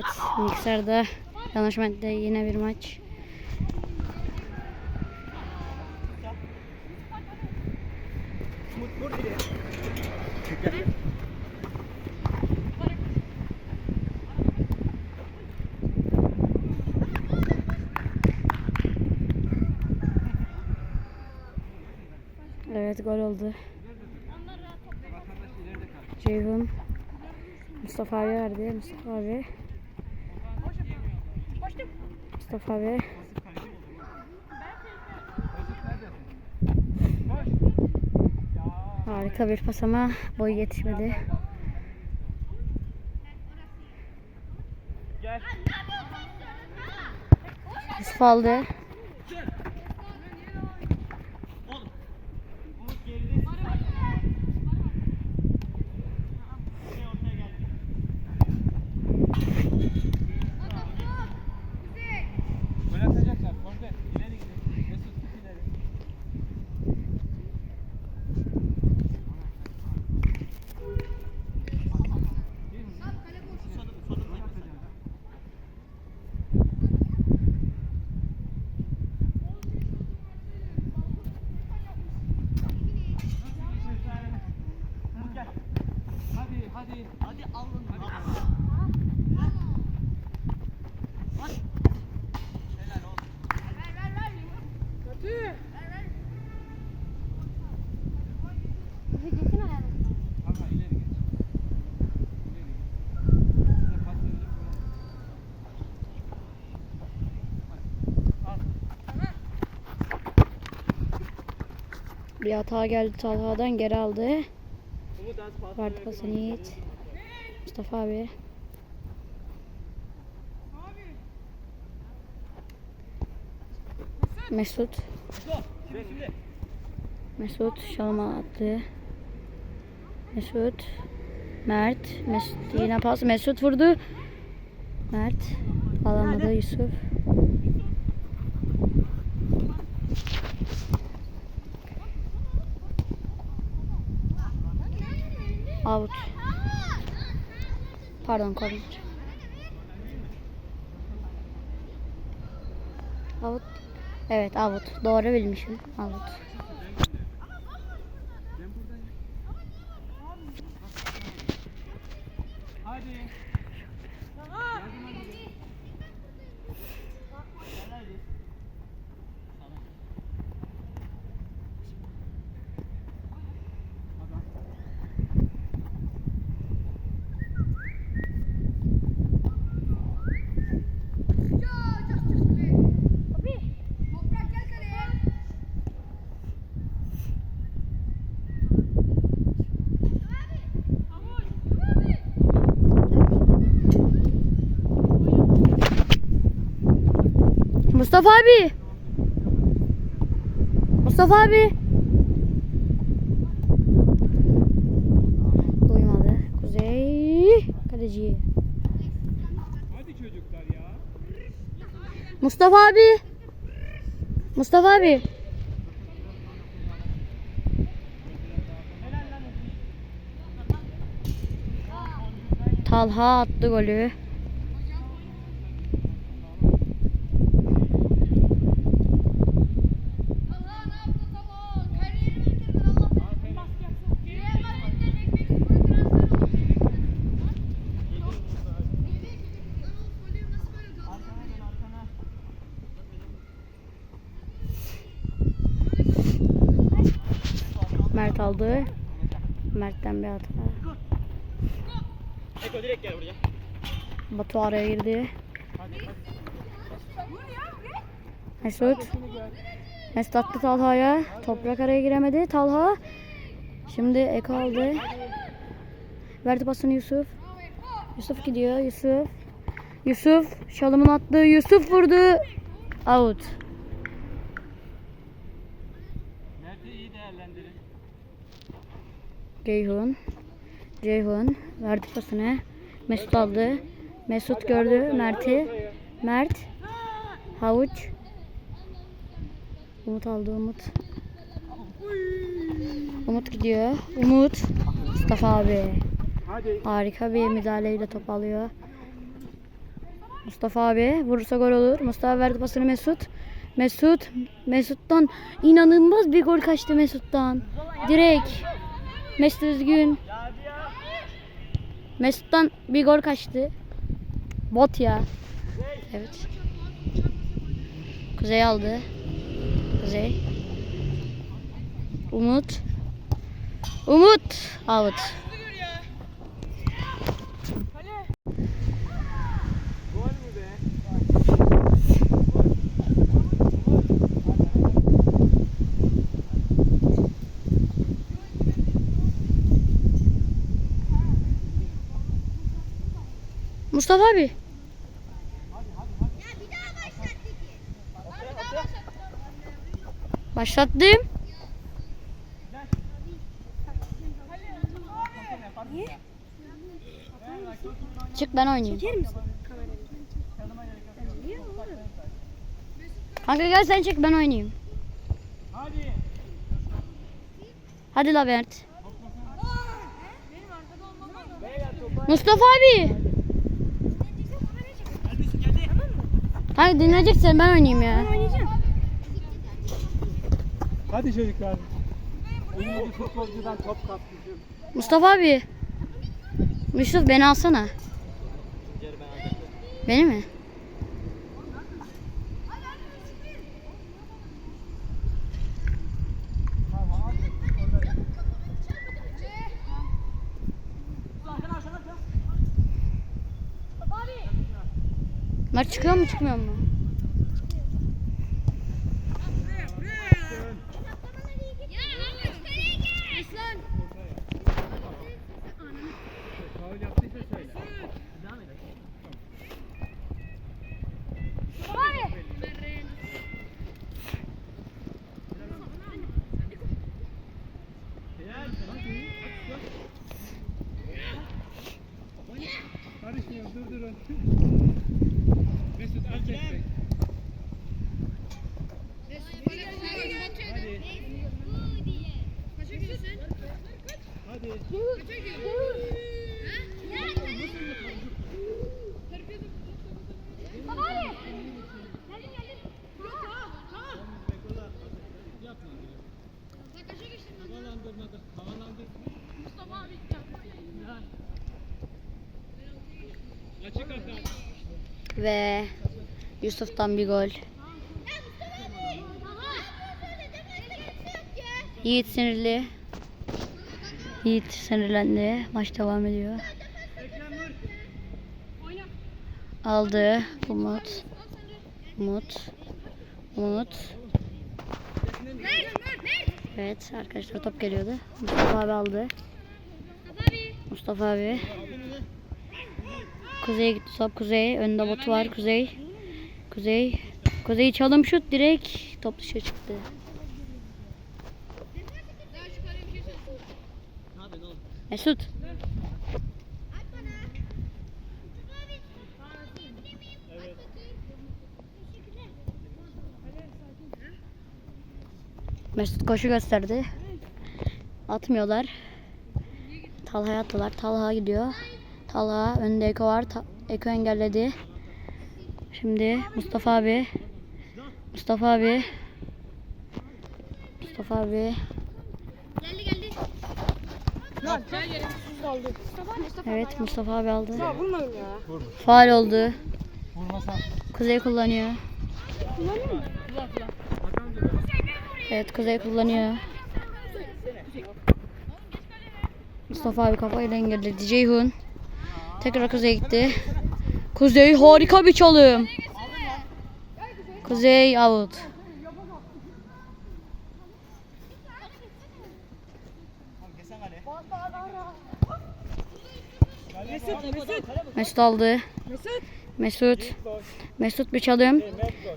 Evet, Niksar'da Danışment'te yine bir maç. Evet, gol oldu. Ceyhun Mustafa abi verdi. Mustafa abi. Mustafa abi. Harika bir pas ama boyu yetişmedi. Yusuf aldı. Al. Bir hata geldi Talha'dan geri aldı. Vardı pasını Yiğit. Mustafa abi. Mesut. Mesut şalama attı. Mesut. Mert. Mesut yine pas. Mesut vurdu. Mert. Alamadı Yusuf. Out. Pardon korner. Out. Evet out. Doğru bilmişim. Out. Ben buradayım. Hadi. Yardım hadi. Gel hadi. Adam. Mustafa abi. Mustafa abi. Duymadı. Kuzey. Kaleci. Hadi çocuklar ya. Mustafa abi. Mustafa abi. Talha attı golü. Arkana dön arkana. Mert aldı. Mert'ten bir hata. Eko direkt gel buraya. Batu araya girdi. Mesut. Mesut attı Talha'ya. Toprak araya giremedi. Talha. Şimdi Eko aldı. Verdi pasını Yusuf. Yusuf gidiyor. Yusuf. Yusuf. Şalımın attı. Yusuf vurdu. Out. Mert'i iyi değerlendirin. Ceyhun. Ceyhun. Verdi pasını. Mesut aldı. Mesut gördü Mert'i. Mert. Havuç. Umut aldı Umut. Umut gidiyor. Umut. Mustafa abi. Harika bir müdahaleyle top alıyor. Mustafa abi vurursa gol olur. Mustafa verdi pasını Mesut. Mesut. Mesut'tan inanılmaz bir gol kaçtı Mesut'tan. Direkt. Mesut Üzgün. Mesut'tan bir gol kaçtı. Bot ya. Evet. Kuzey aldı. Kuzey. Umut. Umut. Out. Gol mü be? Mustafa abi. Başlattım. Çık ben oynayayım. Kanka gel sen çık ben oynayayım. Hadi. Hadi la Mert. Mustafa abi. Kanka dinleyeceksen ben oynayayım ya. Hadi çocuklar. Futbolcudan top. Mustafa abi. Yusuf beni alsana. Beni mi? Mert çıkıyor mu çıkmıyor mu? Ve Yusuf'tan bir gol. Yiğit sinirli. Yiğit sinirlendi. Maç devam ediyor. Aldı. Umut. Umut. Umut. Evet arkadaşlar top geliyordu. Mustafa abi aldı. Mustafa abi. Kuzey'e gitti top Kuzey. Önünde botu var Kuzey. Kuzey. Kuzey çalım şut direkt top dışarı çıktı. Mesut. Mesut koşu gösterdi. Atmıyorlar. Talha'ya attılar. Talha gidiyor. Talha önünde Eko var. Eko engelledi. Şimdi Mustafa abi. Mustafa abi. Mustafa abi. Evet Mustafa abi aldı. Faal oldu. Vurmasan. Kuzey kullanıyor. Evet Kuzey kullanıyor. Mustafa abi kafayla engelledi. Ceyhun. Tekrar Kuzey gitti. Kuzey harika bir çalım. Kuzey out. Mesut aldı. Mesut. Mesut bir çalım.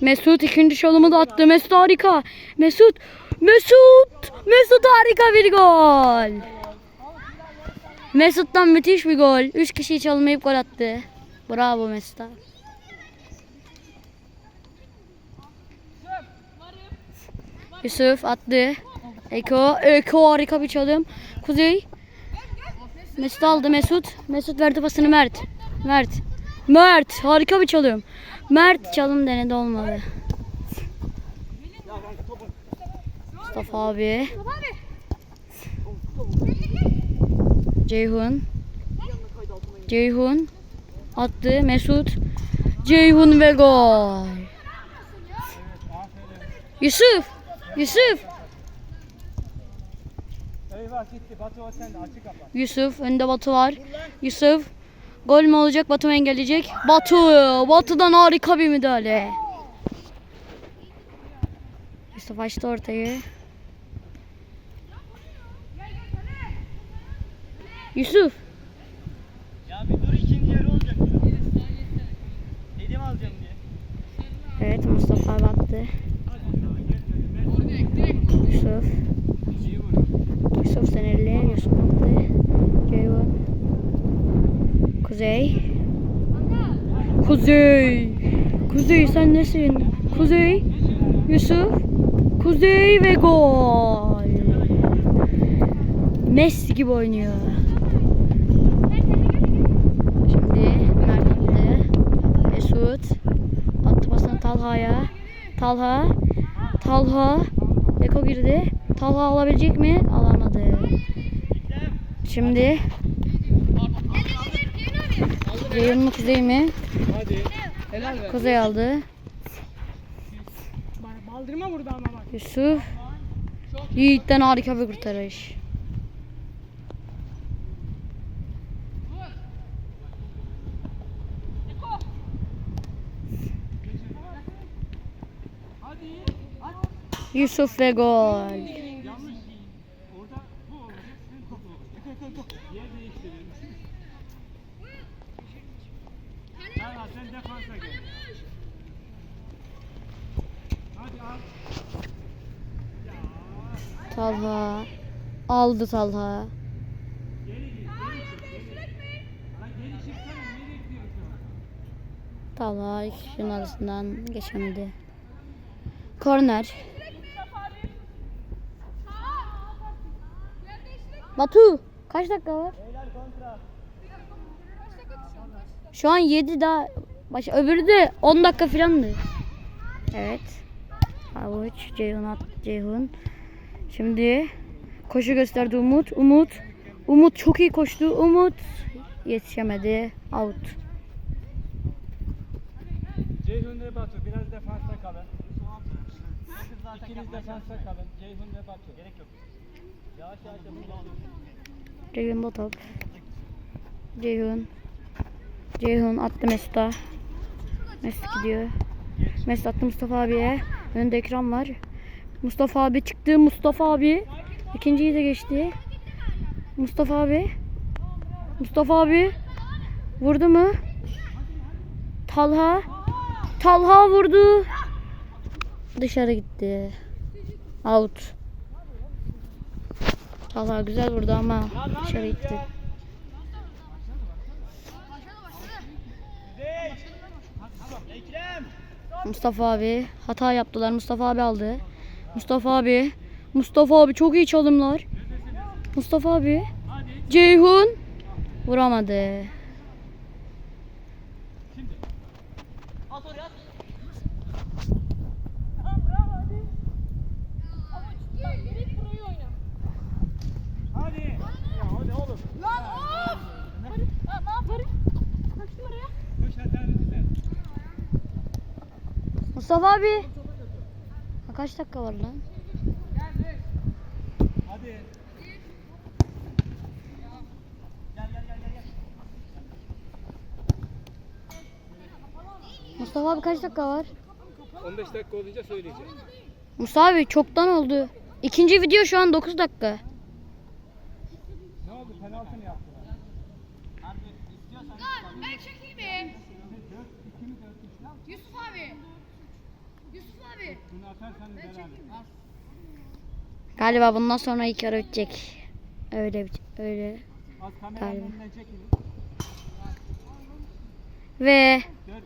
Mesut ikinci çalımı da attı. Mesut harika. Mesut. Mesut. Mesut harika bir gol. Mesut'tan müthiş bir gol. Üç kişiyi çalmayıp gol attı. Bravo Mesut'a. Yusuf attı. Eko. Eko harika bir çalım. Kuzey. Mesut aldı Mesut. Mesut verdi pasını Mert. Mert. Mert harika bir çalım. Mert çalım denedi olmadı. Mustafa abi. Ceyhun. Ceyhun attı. Mesut. Ceyhun ve gol. Yusuf. Yusuf. Yusuf. Önde Batu var. Yusuf. Gol mü olacak? Batu mu engelleyecek? Batu. Batu'dan harika bir müdahale. Yusuf açtı ortayı. Yusuf. Ya bir dur ikinci yarı olacak. Dedim alacağım diye. Evet Mustafa abi attı. Yusuf. Yusuf Senerli. Yusuf attı. Ceyhun. Kuzey. Kuzey. Kuzey sen nesin? Kuzey. Yusuf. Kuzey ve gol. Messi gibi oynuyor. Şimdi Mert attı. Mesut. Attı pasını Talha'ya. Talha. Talha. Eko girdi. Talha alabilecek mi? Alamadı. Şimdi Ceyhun mu Kuzey mi? Hadi. Helal be. Kuzey aldı. Baldırma burada ama bak. Yusuf. Yiğit'ten harika bir kurtarış. Yusuf ve gol. Orada bu olacak. Senin topu olacak. Yer değiştirin. Talha sen defansa gel. Hadi al. Talha. Aldı Talha. Talha iki kişinin arasından geçemedi. Korner. Batu kaç dakika var? Şu an 7 daha baş öbürü de 10 dakika filandı. Evet. Avuç Ceyhun Ceyhun. Şimdi koşu gösterdi Umut. Umut. Umut çok iyi koştu. Umut yetişemedi. Out. Ceyhun ve Batu biraz defansta kalın. İkiniz defansta kalın. Ceyhun ve Batu. Gerek yok. Yavaş yavaş yapın. Ceyhun top. Ceyhun. Ceyhun attı Mesut'a. Mesut gidiyor. Mesut attı Mustafa abiye. Önünde ekran var. Mustafa abi çıktı. Mustafa abi. İkinciyi de geçti. Mustafa abi. Mustafa abi. Vurdu mu? Talha. Talha vurdu. Dışarı gitti. Out. Talha güzel vurdu ama dışarı gitti. Ekrem. Mustafa abi hata yaptılar. Mustafa abi aldı. Mustafa abi. Mustafa abi çok iyi çalımlar. Mustafa abi. Ceyhun vuramadı. Mustafa abi. Ha, kaç dakika var lan? Hadi. Gel gel gel gel. gel. Mustafa abi kaç dakika var? 15 dakika olunca söyleyeceğim. Mustafa abi çoktan oldu. İkinci video şu an 9 dakika. Ne oldu? Penaltı mı yaptılar? Harbi istiyorsan. Lan ben çekeyim mi? Yusuf abi. Yusuf abi. Bunu atarsan beraber. Galiba bundan sonra ilk yarı bitecek. Öyle öyle. Galiba. Ve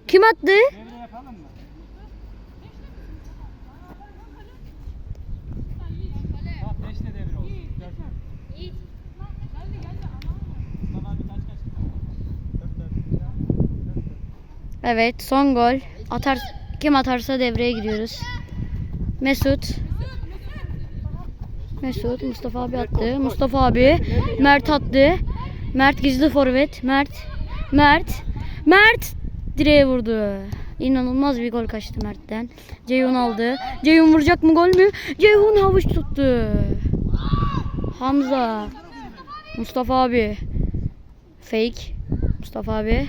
kim attı? Devre yapalım mı? Tamam 5'te devre olsun. 4 İyi. Mustafa abi kaç kaç gidiyor? 4 4. Evet son gol. Atar kim atarsa devreye giriyoruz. Mesut. Mesut Mustafa abi attı. Mustafa abi Mert attı. Mert gizli forvet. Mert. Mert. Mert direğe vurdu. İnanılmaz bir gol kaçtı Mert'ten. Ceyhun aldı. Ceyhun vuracak mı gol mü? Ceyhun havuç tuttu. Hamza. Mustafa abi. Fake. Mustafa abi.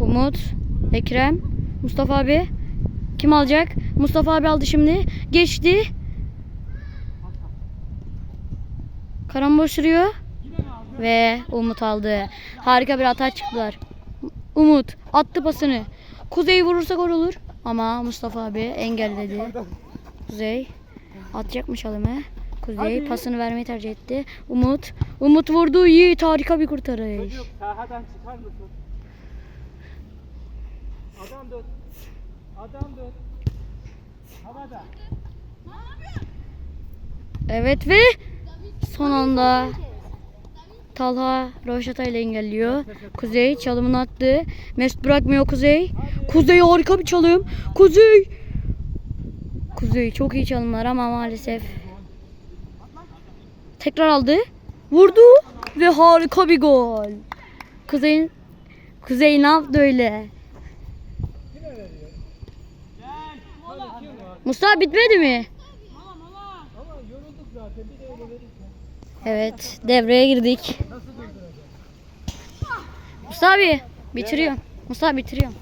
Umut. Ekrem. Mustafa abi. Kim alacak? Mustafa abi aldı şimdi. Geçti. Karambol sürüyor. Ve Umut aldı. Harika bir hata çıktılar. Umut attı pasını. Kuzey vurursa gol olur. Ama Mustafa abi engelledi. Kuzey atacakmış alımı. Kuzey pasını vermeyi tercih etti. Umut. Umut vurdu. Yiğit harika bir kurtarış. Çocuk sahadan çıkar mısın? Adam dur. Adam dur. Havada. Evet ve son anda Talha Roşata ile engelliyor. Kuzey çalımını attı. Mesut bırakmıyor Kuzey. Kuzey harika bir çalım. Kuzey. Kuzey çok iyi çalımlar ama maalesef. Tekrar aldı. Vurdu ve harika bir gol. Kuzey Kuzey ne yaptı öyle? Hadi kim var? Mustafa bitmedi mi? Evet, devreye girdik. Mustafa abi bitiriyor. Mustafa bitiriyor.